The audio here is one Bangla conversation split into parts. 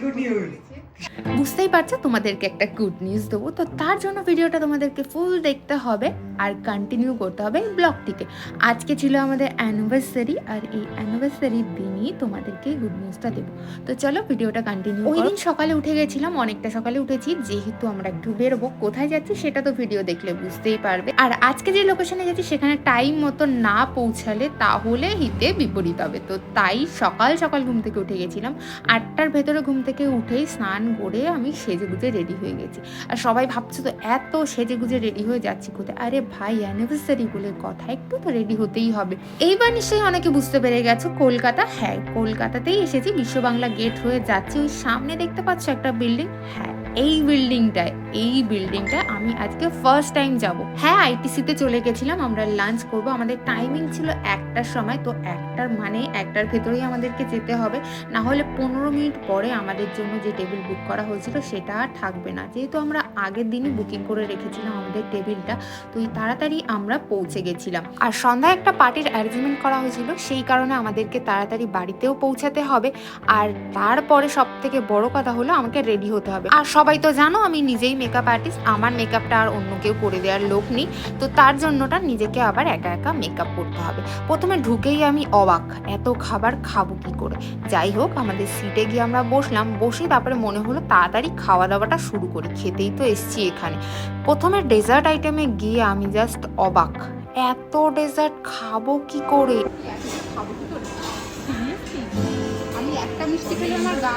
good news. বুঝতেই পারছ, তোমাদেরকে একটা গুড নিউজ দেবো। তো তার জন্য ভিডিওটা তোমাদেরকে ফুল দেখতে হবে আর কন্টিনিউ করতে হবে ব্লগটিকে আজকে ছিল আমাদের অ্যানিভার্সারি আর এই অ্যানিভার্সারির দিনই তোমাদেরকে গুড নিউজটা দেবো। তো চলো ভিডিওটা কন্টিনিউ ওই দিন সকালে উঠে গেছিলাম, অনেকটা সকালে উঠেছি, যেহেতু আমরা একটু বেরোবো, কোথায় যাচ্ছি সেটা তো ভিডিও দেখলে বুঝতেই পারবে। আর আজকে যে লোকেশনে যাচ্ছি সেখানে টাইম মতো না পৌঁছালে তাহলে হিতে বিপরীত হবে। তো তাই সকাল সকাল ঘুম থেকে উঠে গেছিলাম। আটটার ভেতরে ঘুম থেকে উঠেই স্নান করে আমি সেজে গুজে রেডি হয়ে গেছি। আর সবাই ভাবছে, তো এত সেজে গুজে রেডি হয়ে যাচ্ছি কোথায়? আরে ভাই অ্যানিভার্সারি বলে কথা, একটু তো রেডি হতেই হবে। এইবার নিশ্চয়ই অনেকে বুঝতে পেরে গেছো, কলকাতা হ্যাঁ কলকাতাতেই এসেছি বিশ্ব বাংলা গেট হয়ে যাচ্ছি। ওই সামনে দেখতে পাচ্ছ একটা বিল্ডিং হ্যাঁ। এই বিল্ডিংটায় এই বিল্ডিংটায় আমি আজকে ফার্স্ট টাইম যাব। হ্যাঁ আইটিসিতে চলে গেছিলাম, আমরা লাঞ্চ করব। আমাদের টাইমিং ছিল একটার সময়, তো একটার মানে একটার ভেতরেই আমাদেরকে যেতে হবে। না হলে পনেরো মিনিট পরে আমাদের জন্য যে টেবিল বুক করা হয়েছিল, সেটা আর থাকবে না। যেহেতু আমরা আগের দিনই বুকিং করে রেখেছিলাম আমাদের টেবিলটা তো তাড়াতাড়ি আমরা পৌঁছে গেছিলাম। আর সন্ধ্যায় একটা পার্টির অ্যারেঞ্জমেন্ট করা হয়েছিল, সেই কারণে আমাদেরকে তাড়াতাড়ি বাড়িতেও পৌঁছাতে হবে। আর তারপরে সব থেকে বড় কথা হলো, আমাকে রেডি হতে হবে। আর সবাই তো জানো আমি নিজেই মেকআপ আর্টিস্ট আমার মেকআপটা আর অন্য কেউ করে দেওয়ার লোক নেই। তো তার জন্যটা নিজেকে আবার একা একা মেকআপ করতে হবে। প্রথমে ঢুকেই আমি অবাক, এত খাবার খাব কি করে? যাই হোক, আমাদের সিটে গিয়ে আমরা বসলাম, বসে তারপরে মনে হলো তাড়াতাড়ি খাওয়া দাওয়াটা শুরু করি, খেতেই তো এসছি এখানে। প্রথমে ডেজার্ট আইটেমে গিয়ে আমি জাস্ট অবাক, এত ডেজার্ট খাব কি করে? খাব কি করে আমি একটা মিষ্টি খেলে আমার গা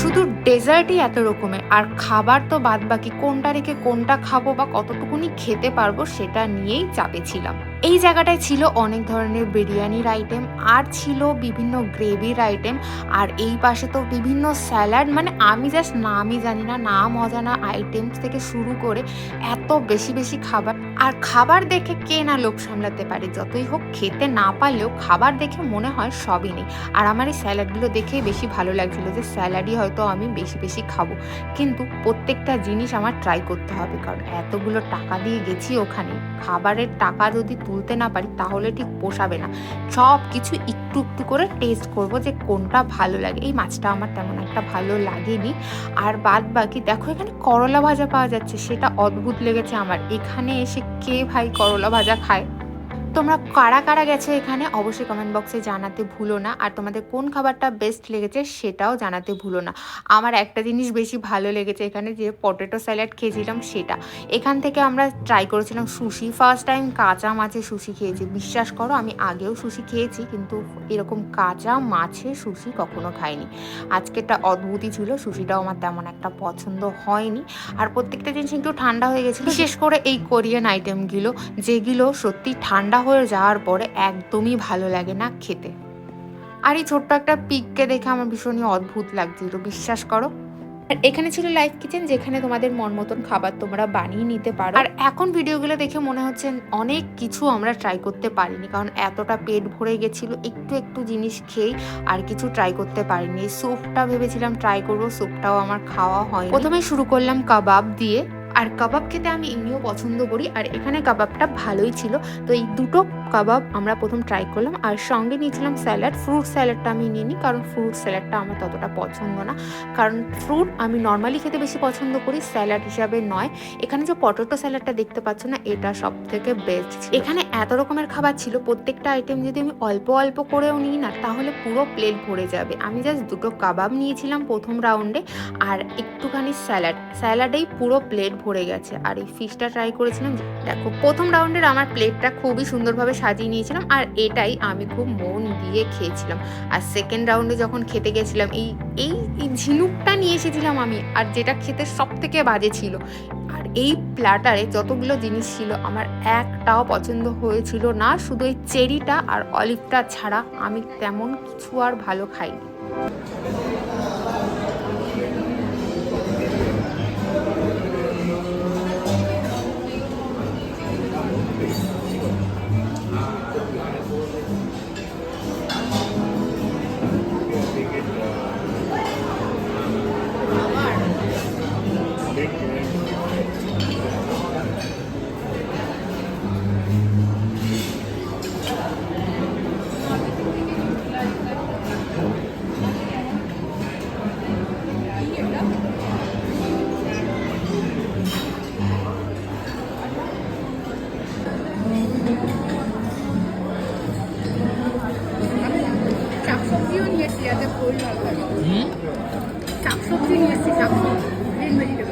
শুধু ডেজার্টই এত রকমের, আর খাবার তো বাদ বাকি কোনটা রেখে কোনটা খাব বা কতটুকুনি খেতে পারব সেটা নিয়েই চাপে ছিলাম এই জায়গাটায় ছিল অনেক ধরনের বিরিয়ানির আইটেম আর ছিল বিভিন্ন গ্রেভির আইটেম আর এই পাশে তো বিভিন্ন স্যালাড মানে আমি জাস্ট নামই জানি না, নাম অজানা আইটেমস থেকে শুরু করে এত বেশি বেশি খাবার। আর খাবার দেখে কে না লোভ সামলাতে পারে? যতই হোক, খেতে না পারলেও খাবার দেখে মনে হয় সবই নেই। আর আমার এই স্যালাডগুলো দেখেই বেশি ভালো লাগছিল যে, স্যালাডই হয়তো আমি বেশি বেশি খাব। কিন্তু প্রত্যেকটা জিনিস আমার ট্রাই করতে হবে, কারণ এতগুলো টাকা দিয়ে গেছি ওখানে। খাবারের টাকা যদি তুলতে না পারি, তাহলে ঠিক পোষাবে না। সব কিছু একটু একটু করে টেস্ট করব যে কোনটা ভালো লাগে। এই মাছটা আমার তেমন একটা ভালো লাগেনি। আর বাদ বাকি, দেখো এখানে করলা ভাজা পাওয়া যাচ্ছে, সেটা অদ্ভুত লেগেছে আমার। এখানে এসে কে ভাই করলা ভাজা খায়? তোমরা কারা কারা গেছে এখানে, অবশ্যই কমেন্ট বক্সে জানাতে ভুলো না। আর তোমাদের কোন খাবারটা বেস্ট লেগেছে সেটাও জানাতে ভুলো না। আমার একটা জিনিস বেশি ভালো লেগেছে এখানে, যে পটেটো স্যালাড খেয়েছিলাম সেটা। এখান থেকে আমরা ট্রাই করেছিলাম সুশি ফার্স্ট টাইম কাঁচা মাছের সুশি খেয়েছি। বিশ্বাস করো, আমি আগেও সুশি খেয়েছি, কিন্তু এরকম কাঁচা মাছে সুশি কখনো খাইনি। আজকেরটা অদ্ভুতই ছিল সুশিটাও আমার তেমন একটা পছন্দ হয়নি। আর প্রত্যেকটা জিনিস একটু ঠান্ডা হয়ে গেছিল, বিশেষ করে এই কোরিয়ান আইটেমগুলো যেগুলো সত্যি ঠান্ডা হয়ে যাওয়ার পরে একদমই ভালো লাগে না খেতে। আর এই ছোট্ট একটা পিককে দেখে আমার ভীষণই অদ্ভুত লাগছিল, বিশ্বাস করো। আর এখানে ছিল লাইফ কিচেন, যেখানে তোমাদের মন মতন খাবার তোমরা বানিয়ে নিতে পারো। আর এখন ভিডিওগুলো দেখে মনে হচ্ছে অনেক কিছু আমরা ট্রাই করতে পারিনি, কারণ এতটা পেট ভরে গেছিল, একটু একটু জিনিস খেয়েই আর কিছু ট্রাই করতে পারিনি। এই স্যুপটা ভেবেছিলাম ট্রাই করব স্যুপটাও আমার খাওয়া হয় প্রথমে শুরু করলাম কাবাব দিয়ে। আর কাবাব খেতে আমি এমনিও পছন্দ করি, আর এখানে কাবাবটা ভালোই ছিল। তো এই দুটো কাবাব আমরা প্রথম ট্রাই করলাম আর সঙ্গে নিয়েছিলাম স্যালাড ফ্রুট স্যালাডটা আমি নিয়ে নিই কারণ ফ্রুট স্যালাডটা আমার ততটা পছন্দ না। কারণ ফ্রুট আমি নর্মালি খেতে বেশি পছন্দ করি স্যালাড হিসাবে নয়। এখানে যে পটেটো স্যালাডটা দেখতে পাচ্ছ না, এটা সব থেকে বেস্ট এখানে এত রকমের খাবার ছিল, প্রত্যেকটা আইটেম যদি আমি অল্প অল্প করেও নিই না, তাহলে পুরো প্লেট ভরে যাবে। আমি জাস্ট দুটো কাবাব নিয়েছিলাম প্রথম রাউন্ডে আর একটুখানি স্যালাড স্যালাডেই পুরো প্লেট ভরে গেছে। আর এই ফিশটা ট্রাই করেছিলাম, দেখো, প্রথম রাউন্ডের আমার প্লেটটা খুবই সুন্দরভাবে সাজিয়ে নিয়েছিলাম আর এটাই আমি খুব মন দিয়ে খেয়েছিলাম। আর সেকেন্ড রাউন্ডে যখন খেতে গেছিলাম, এই এই ঝিনুকটা নিয়ে এসেছিলাম আমি, আর যেটা খেতে সব থেকে বাজে ছিল। আর এই প্ল্যাটারে যতগুলো জিনিস ছিল, আমার একটাও পছন্দ হয়েছিল না, শুধু এই চেরিটা আর অলিভটা ছাড়া আমি তেমন কিছু আর ভালো খাইনি। শাকসবজিও নিয়ে এসেছি যাতে ফুল ভালো লাগে। শাকসবজি নিয়ে এসেছি শাকসবজি। গ্রিন ভেজিটেবল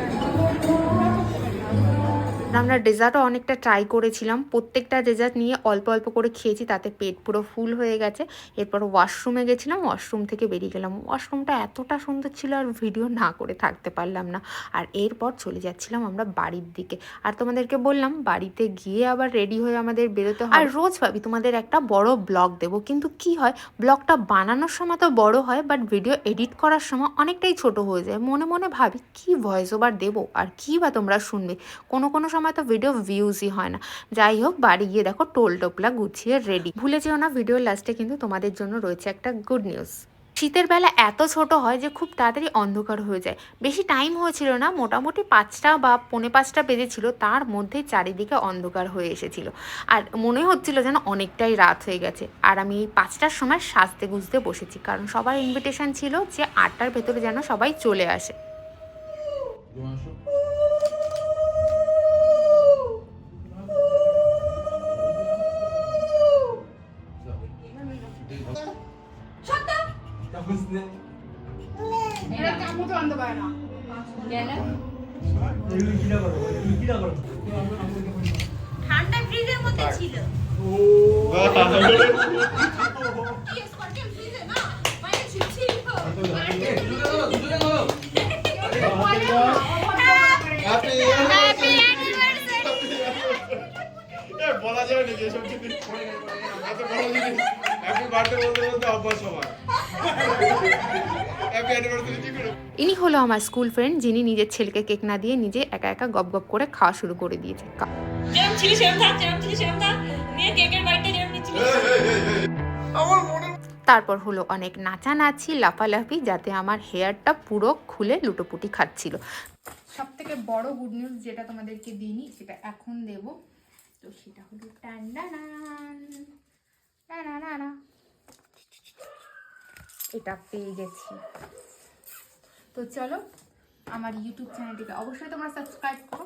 আমরা ডেজার্টও অনেকটা ট্রাই করেছিলাম। প্রত্যেকটা ডেজার্ট নিয়ে অল্প অল্প করে খেয়েছি, তাতে পেট পুরো ফুল হয়ে গেছে। এরপর ওয়াশরুমে গেছিলাম ওয়াশরুম থেকে বেরিয়ে গেলাম। ওয়াশরুমটা এতটা সুন্দর ছিল আর ভিডিও না করে থাকতে পারলাম না। আর এরপর চলে যাচ্ছিলাম আমরা বাড়ির দিকে। আর তোমাদেরকে বললাম, বাড়িতে গিয়ে আবার রেডি হয়ে আমাদের বেরোতে হয়। আর রোজ ভাবি তোমাদের একটা বড় ব্লগ দেবো, কিন্তু কি হয় ব্লগটা বানানোর সময় তো বড় হয় বাট ভিডিও এডিট করার সময় অনেকটাই ছোট হয়ে যায়। মনে মনে ভাবি, কি ভয়েস ওভার দেবো? আর কি বা তোমরা শুনবে? কোনো কোনো সময় তো ভিডিও ভিউজই হয় না। যাই হোক, বাড়ি গিয়ে দেখো টোল টোপলা গুছিয়ে রেডি ভুলে যেও না ভিডিওর লাস্টে কিন্তু তোমাদের জন্য রয়েছে একটা গুড নিউজ শীতের বেলা এত ছোট হয় যে খুব তাড়াতাড়ি অন্ধকার হয়ে যায়। বেশি টাইম হয়েছিল না, মোটামুটি পাঁচটা বা পৌনে পাঁচটা বেজেছিল, তার মধ্যে চারিদিকে অন্ধকার হয়ে এসেছিল। আর মনে হচ্ছিল যেন অনেকটাই রাত হয়ে গেছে। আর আমি এই পাঁচটার সময় সাজতে গুজতে বসেছি, কারণ সবার ইনভিটেশন ছিল যে আটটার ভেতরে যেন সবাই চলে আসে। ঠান্ডা ফ্রিজের মধ্যে ছিল। বলা যাবে নাকি এসব জিনিস এত বড় জিনিস। বলতে বলতে অভ্যাস সবার। ইনি হলো আমার স্কুল ফ্রেন্ড যিনি নিজের ছেলেকে কেক না দিয়ে নিজে একা একা গপ গপ করে খাওয়া শুরু করে দিয়েছে। তারপর হলো অনেক নাচানাচি লাফালাফি যাতে আমার হেয়ারটা পুরো খুলে লুটোপুটি খাচ্ছিল। সব থেকে বড় গুড নিউজ যেটা তোমাদেরকে দিইনি সেটা এখন দেব। তো সেটা হলো। এটা পেয়ে গেছি। তো চলো আমার ইউটিউব চ্যানেলটিকে অবশ্যই তোমরা সাবস্ক্রাইব করো।